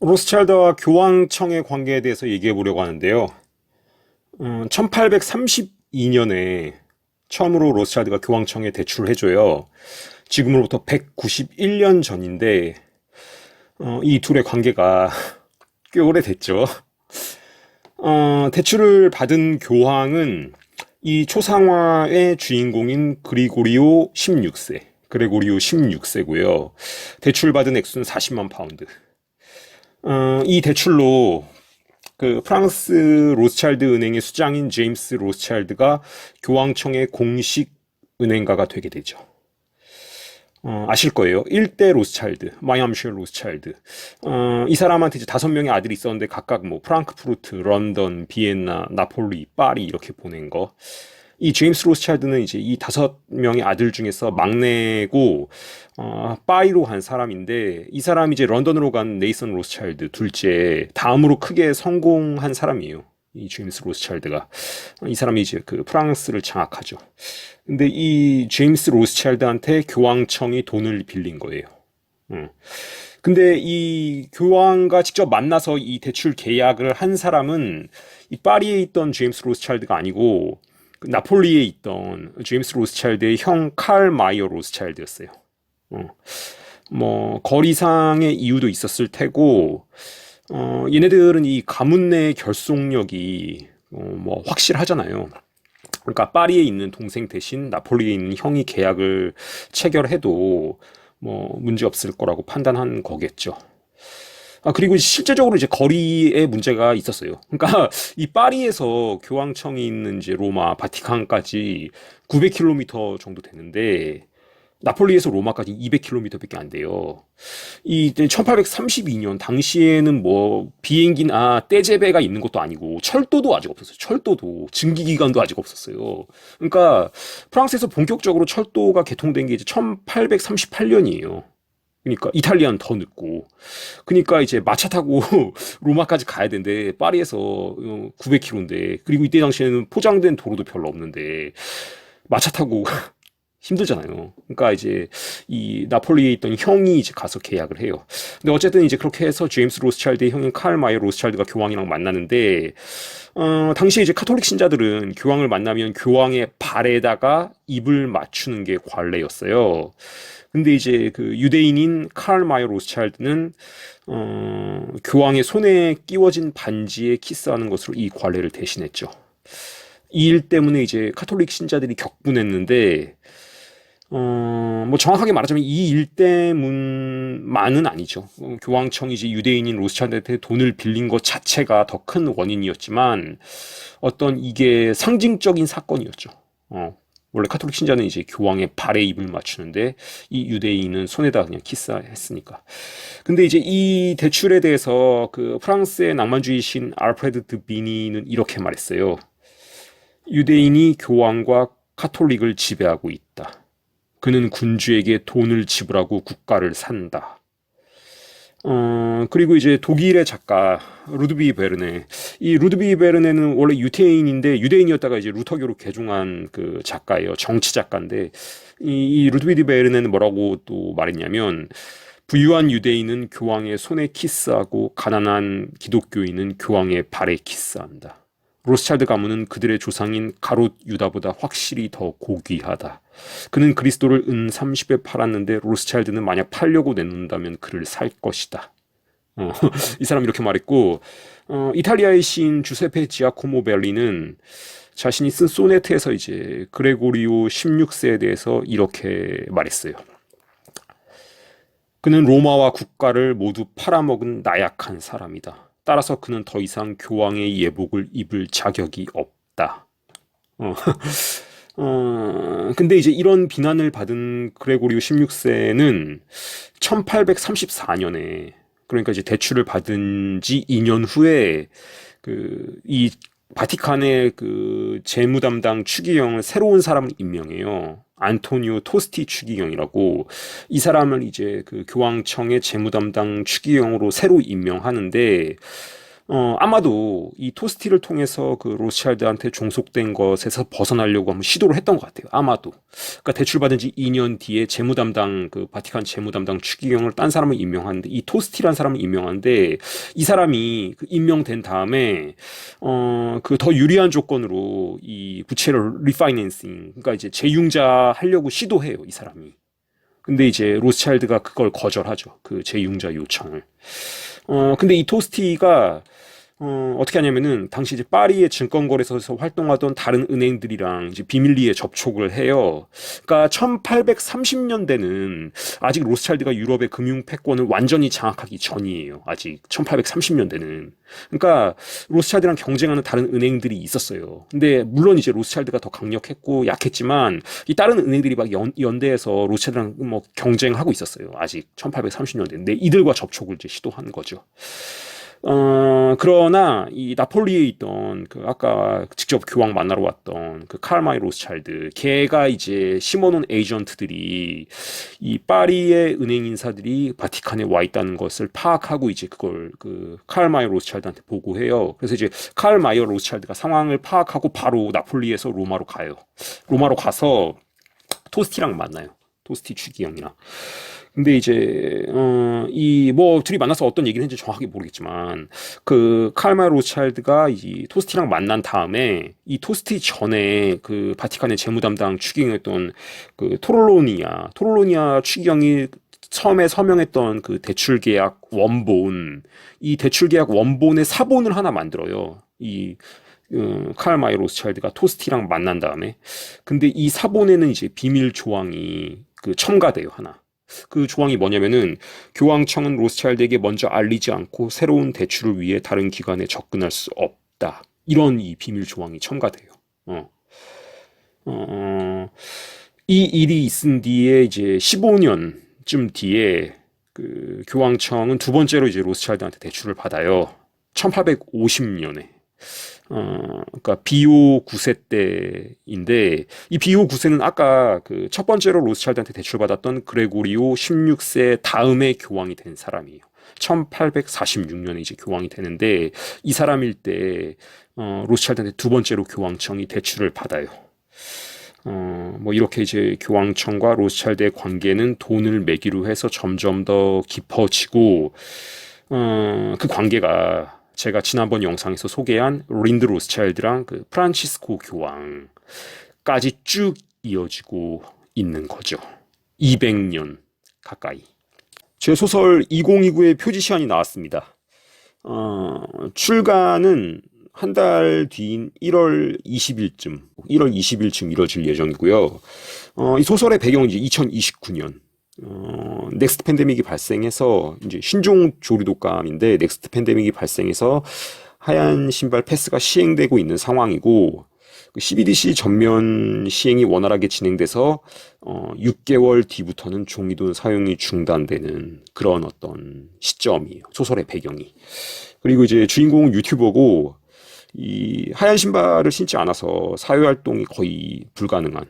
로스차일드와 교황청의 관계에 대해서 얘기해 보려고 하는데요. 음, 1832년에 처음으로 로스차일드가 교황청에 대출을 해줘요. 지금으로부터 191년 전인데, 어, 이 둘의 관계가 꽤 오래됐죠. 어, 대출을 받은 교황은 이 초상화의 주인공인 그리고리오 16세, 그레고리오 16세고요. 대출받은 액수는 40만 파운드. 어, 이 대출로 그 프랑스 로스차일드 은행의 수장인 제임스 로스차일드가 교황청의 공식 은행가가 되게 되죠. 어, 아실 거예요. 1대 로스차일드, 마이암쉐 로스차일드. 어, 이 사람한테 이제 다섯 명의 아들이 있었는데 각각 뭐 프랑크푸르트, 런던, 비엔나, 나폴리, 파리 이렇게 보낸 거. 이 제임스 로스차일드는 이제 이 다섯 명의 아들 중에서 막내고 어, 파이로 간 사람인데 이 사람이 이제 런던으로 간 네이선 로스차일드 둘째 다음으로 크게 성공한 사람이에요. 이 제임스 로스차일드가 이 사람이 이제 그 프랑스를 장악하죠. 근데 이 제임스 로스차일드한테 교황청이 돈을 빌린 거예요. 음. 근데 이 교황과 직접 만나서 이 대출 계약을 한 사람은 이 파리에 있던 제임스 로스차일드가 아니고 그 나폴리에 있던 제임스 로스차일드의 형 칼 마이어 로스차일드였어요. 어. 뭐 거리상의 이유도 있었을 테고 어, 얘네들은 이 가문 내 결속력이 어, 뭐 확실하잖아요. 그러니까 파리에 있는 동생 대신 나폴리에 있는 형이 계약을 체결해도 뭐 문제 없을 거라고 판단한 거겠죠. 아, 그리고 실제적으로 이제 거리에 문제가 있었어요. 그러니까 이 파리에서 교황청이 있는 이제 로마, 바티칸까지 900km 정도 되는데 나폴리에서 로마까지 200km밖에 안 돼요. 이 1832년 당시에는 뭐 비행기나 떼제배가 있는 것도 아니고 철도도 아직 없었어요. 철도도 증기 기관도 아직 없었어요. 그러니까 프랑스에서 본격적으로 철도가 개통된 게 이제 1838년이에요. 그러니까 이탈리아는 더 늦고. 그러니까 이제 마차 타고 로마까지 가야 되는데 파리에서 900km인데. 그리고 이때 당시에는 포장된 도로도 별로 없는데 마차 타고 힘들잖아요. 그러니까 이제 이 나폴리에 있던 형이 이제 가서 계약을 해요. 근데 어쨌든 이제 그렇게 해서 제임스 로스차일드의 형인 칼 마이어 로스차일드가 교황이랑 만나는데 어, 당시에 이제 카톨릭 신자들은 교황을 만나면 교황의 발에다가 입을 맞추는 게 관례였어요. 근데 이제 그 유대인인 칼 마이어 로스차일드는 어, 교황의 손에 끼워진 반지에 키스하는 것으로 이 관례를 대신했죠. 이 일 때문에 이제 카톨릭 신자들이 격분했는데 어, 뭐 정확하게 말하자면 이 일 때문만은 아니죠. 어, 교황청이 이제 유대인인 로스차일드한테 돈을 빌린 것 자체가 더 큰 원인이었지만 어떤 이게 상징적인 사건이었죠. 어, 원래 카톨릭 신자는 이제 교황의 발에 입을 맞추는데 이 유대인은 손에다 그냥 키스했으니까. 근데 이제 이 대출에 대해서 그 프랑스의 낭만주의 신 알프레드 드 비니는 이렇게 말했어요. 유대인이 교황과 카톨릭을 지배하고 있다. 그는 군주에게 돈을 지불하고 국가를 산다. 어, 그리고 이제 독일의 작가 루드비 베르네. 이 루드비 베르네는 원래 유태인인데 유대인이었다가 이제 루터교로 개종한 그 작가예요. 정치 작가인데 이, 이 루드비 베르네는 뭐라고 또 말했냐면 부유한 유대인은 교황의 손에 키스하고 가난한 기독교인은 교황의 발에 키스한다. 로스차일드 가문은 그들의 조상인 가롯 유다보다 확실히 더 고귀하다. 그는 그리스도를 은 30에 팔았는데 로스차일드는 만약 팔려고 내놓는다면 그를 살 것이다. 어, 이 사람 이렇게 말했고 어, 이탈리아의 시인 주세페 지아코모 벨리는 자신이 쓴 소네트에서 이제 그레고리오 16세에 대해서 이렇게 말했어요. 그는 로마와 국가를 모두 팔아먹은 나약한 사람이다. 따라서 그는 더 이상 교황의 예복을 입을 자격이 없다. 어, 어, 근데 이제 이런 비난을 받은 그레고리오 16세는 1834년에 그러니까 이제 대출을 받은 지 2년 후에 그 이 바티칸의 그 재무 담당 추기경을 새로운 사람을 임명해요. 안토니오 토스티 추기경이라고 이 사람을 이제 그 교황청의 재무 담당 추기경으로 새로 임명하는데 어, 아마도 이 토스티를 통해서 그 로스차일드한테 종속된 것에서 벗어나려고 한번 시도를 했던 것 같아요. 아마도. 그러니까 대출받은 지 2년 뒤에 재무 담당, 그 바티칸 재무 담당 추기경을 딴 사람을 임명하는데, 이 토스티란 사람을 임명하는데, 이 사람이 그 임명된 다음에, 어, 그 더 유리한 조건으로 이 부채를 리파이낸싱, 그러니까 이제 재융자 하려고 시도해요, 이 사람이. 근데 이제 로스차일드가 그걸 거절하죠. 그 재융자 요청을. 어, 근데 이 토스티가 어, 어떻게 하냐면은 당시 이제 파리의 증권거래소에서 활동하던 다른 은행들이랑 이제 비밀리에 접촉을 해요. 그러니까 1830년대는 아직 로스차일드가 유럽의 금융 패권을 완전히 장악하기 전이에요. 아직 1830년대는. 그러니까 로스차일드랑 경쟁하는 다른 은행들이 있었어요. 근데 물론 이제 로스차일드가 더 강력했고 약했지만 이 다른 은행들이 막 연, 연대해서 로스차일드랑 뭐 경쟁하고 있었어요. 아직 1830년대. 근데 이들과 접촉을 이제 시도한 거죠. 어, 그러나 이 나폴리에 있던 그 아까 직접 교황 만나러 왔던 그 칼마이 로스차일드 걔가 이제 심어놓은 에이전트들이 이 파리의 은행 인사들이 바티칸에 와 있다는 것을 파악하고 이제 그걸 그 칼마이 로스차일드한테 보고해요. 그래서 이제 칼마이 로스차일드가 상황을 파악하고 바로 나폴리에서 로마로 가요. 로마로 가서 토스티랑 만나요. 토스티 추기형이랑. 근데 이제 어 이 뭐 둘이 만나서 어떤 얘기를 했는지 정확하게 모르겠지만 그 칼마 로차일드가 이 토스티랑 만난 다음에 이 토스티 전에 그 바티칸의 재무 담당 추기경이었던 그 토롤로니아 토롤로니아 추기경이 처음에 서명했던 그 대출 계약 원본 이 대출 계약 원본의 사본을 하나 만들어요. 이 어, 칼 마이 로스차일드가 토스티랑 만난 다음에 근데 이 사본에는 이제 비밀 조항이 그 첨가돼요 하나. 그 조항이 뭐냐면은 교황청은 로스차일드에게 먼저 알리지 않고 새로운 대출을 위해 다른 기관에 접근할 수 없다. 이런 이 비밀 조항이 첨가돼요. 어. 어, 이 일이 있은 뒤에 이제 15년쯤 뒤에 그 교황청은 두 번째로 이제 로스차일드한테 대출을 받아요. 1850년에. 어, 그러니까 비오 9세 때인데 이 비오 9세는 아까 그 첫 번째로 로스차일드한테 대출받았던 그레고리오 16세 다음에 교황이 된 사람이에요. 1846년에 이제 교황이 되는데 이 사람일 때 어, 로스차일드한테 두 번째로 교황청이 대출을 받아요. 어, 뭐 이렇게 이제 교황청과 로스차일드의 관계는 돈을 매기로 해서 점점 더 깊어지고 어, 그 관계가 제가 지난번 영상에서 소개한 린드 로스차일드랑 그 프란치스코 교황까지 쭉 이어지고 있는 거죠. 200년 가까이. 제 소설 2029의 표지 시안이 나왔습니다. 어, 출간은 한 달 뒤인 1월 20일쯤, 1월 20일쯤 이뤄질 예정이고요. 어, 이 소설의 배경은 이제 2029년. 어, 넥스트 팬데믹이 발생해서 이제 신종 조류 독감인데 넥스트 팬데믹이 발생해서 하얀 신발 패스가 시행되고 있는 상황이고 그 CBDC 전면 시행이 원활하게 진행돼서 어, 6개월 뒤부터는 종이돈 사용이 중단되는 그런 어떤 시점이에요. 소설의 배경이. 그리고 이제 주인공은 유튜버고 이 하얀 신발을 신지 않아서 사회 활동이 거의 불가능한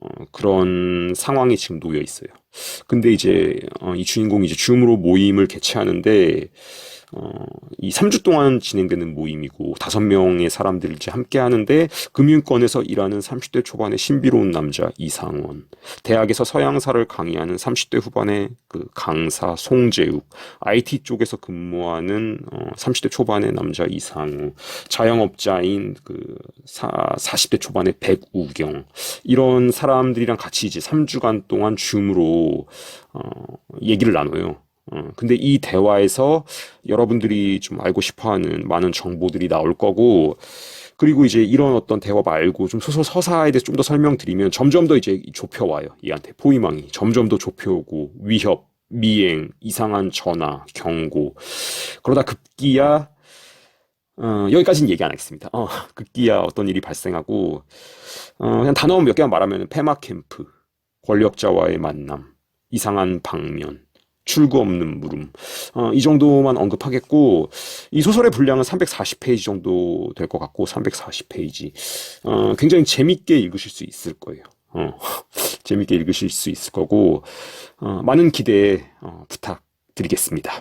어, 그런 상황이 지금 놓여 있어요. 근데 이제 어, 이 주인공이 이제 줌으로 모임을 개최하는데 어, 이 3주 동안 진행되는 모임이고 다섯 명의 사람들이 이제 함께 하는데 금융권에서 일하는 30대 초반의 신비로운 남자 이상원, 대학에서 서양사를 강의하는 30대 후반의 그 강사 송재욱, IT 쪽에서 근무하는 어, 30대 초반의 남자 이상우, 자영업자인 그 사, 40대 초반의 백우경 이런 사람들이랑 같이 이제 3주간 동안 줌으로 어, 얘기를 나눠요. 어, 근데 이 대화에서 여러분들이 좀 알고 싶어 하는 많은 정보들이 나올 거고, 그리고 이제 이런 어떤 대화 말고 좀 소설 서사에 대해서 좀 더 설명드리면 점점 더 이제 좁혀와요. 얘한테 포위망이. 점점 더 좁혀오고, 위협, 미행, 이상한 전화, 경고. 그러다 급기야, 어, 여기까지는 얘기 안 하겠습니다. 어, 급기야 어떤 일이 발생하고, 어, 그냥 단어 몇 개만 말하면 페마 캠프, 권력자와의 만남, 이상한 방면, 출구 없는 물음. 어, 이 정도만 언급하겠고, 이 소설의 분량은 340페이지 정도 될 것 같고, 340페이지. 어, 굉장히 재밌게 읽으실 수 있을 거예요. 어, 재밌게 읽으실 수 있을 거고, 어, 많은 기대 어, 부탁드리겠습니다.